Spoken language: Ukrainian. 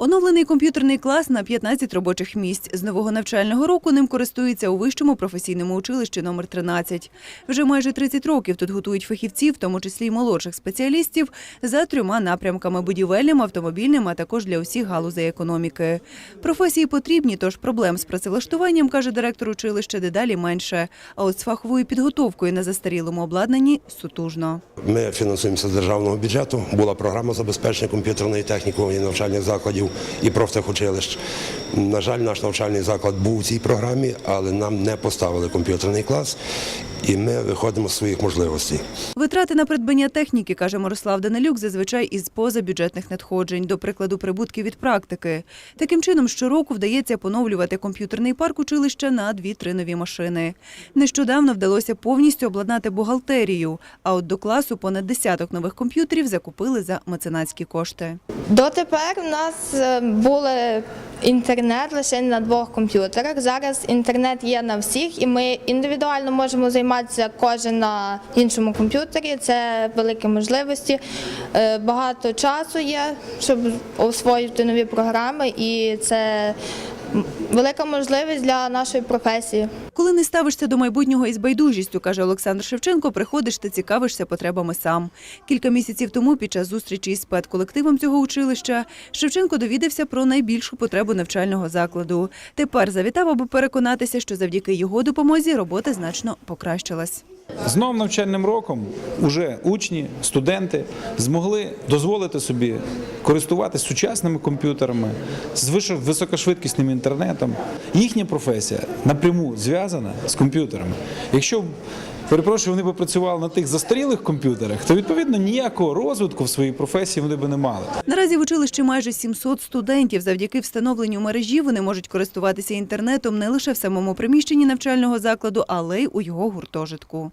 Оновлений комп'ютерний клас на 15 робочих місць. З нового навчального року ним користується у вищому професійному училищі номер 13. Вже майже 30 років тут готують фахівців, в тому числі й молодших спеціалістів, за трьома напрямками – будівельним, автомобільним, а також для усіх галузей економіки. Професії потрібні, тож проблем з працевлаштуванням, каже директор училища, дедалі менше. А от з фаховою підготовкою на застарілому обладнанні – сутужно. Ми фінансуємося з державного бюджету. Була програма забезпечення комп'ютерної техніки і навчальних закладів і профтехучилищ. На жаль, наш навчальний заклад був у цій програмі, але нам не поставили комп'ютерний клас, і ми виходимо з своїх можливостей. Витрати на придбання техніки, каже Мирослав Данилюк, зазвичай із позабюджетних надходжень, до прикладу, прибутки від практики. Таким чином, щороку вдається поновлювати комп'ютерний парк училища на 2-3 нові машини. Нещодавно вдалося повністю обладнати бухгалтерію, а от до класу понад десяток нових комп'ютерів закупили за меценатські кошти. Дотепер у нас е, були інтернет лише на двох комп'ютерах. Зараз інтернет є на всіх, і ми індивідуально можемо займатися кожен на іншому комп'ютері. Це великі можливості. Е, Багато часу є, щоб освоїти нові програми, і це велика можливість для нашої професії. Коли не ставишся до майбутнього із байдужістю, каже Олександр Шевченко, приходиш та цікавишся потребами сам. Кілька місяців тому під час зустрічі із педколективом цього училища Шевченко довідався про найбільшу потребу навчального закладу. Тепер завітав, аби переконатися, що завдяки його допомозі робота значно покращилась. З новим навчальним роком уже учні, студенти змогли дозволити собі користуватися сучасними комп'ютерами з висо- високошвидкісним інтернетом. Їхня професія напряму зв'язана з комп'ютерами. Якщо перепрошую, вони б працювали на тих застарілих комп'ютерах, то відповідно ніякого розвитку в своїй професії вони б не мали. Наразі в училищі майже 700 студентів. Завдяки встановленню мережі вони можуть користуватися інтернетом не лише в самому приміщенні навчального закладу, але й у його гуртожитку.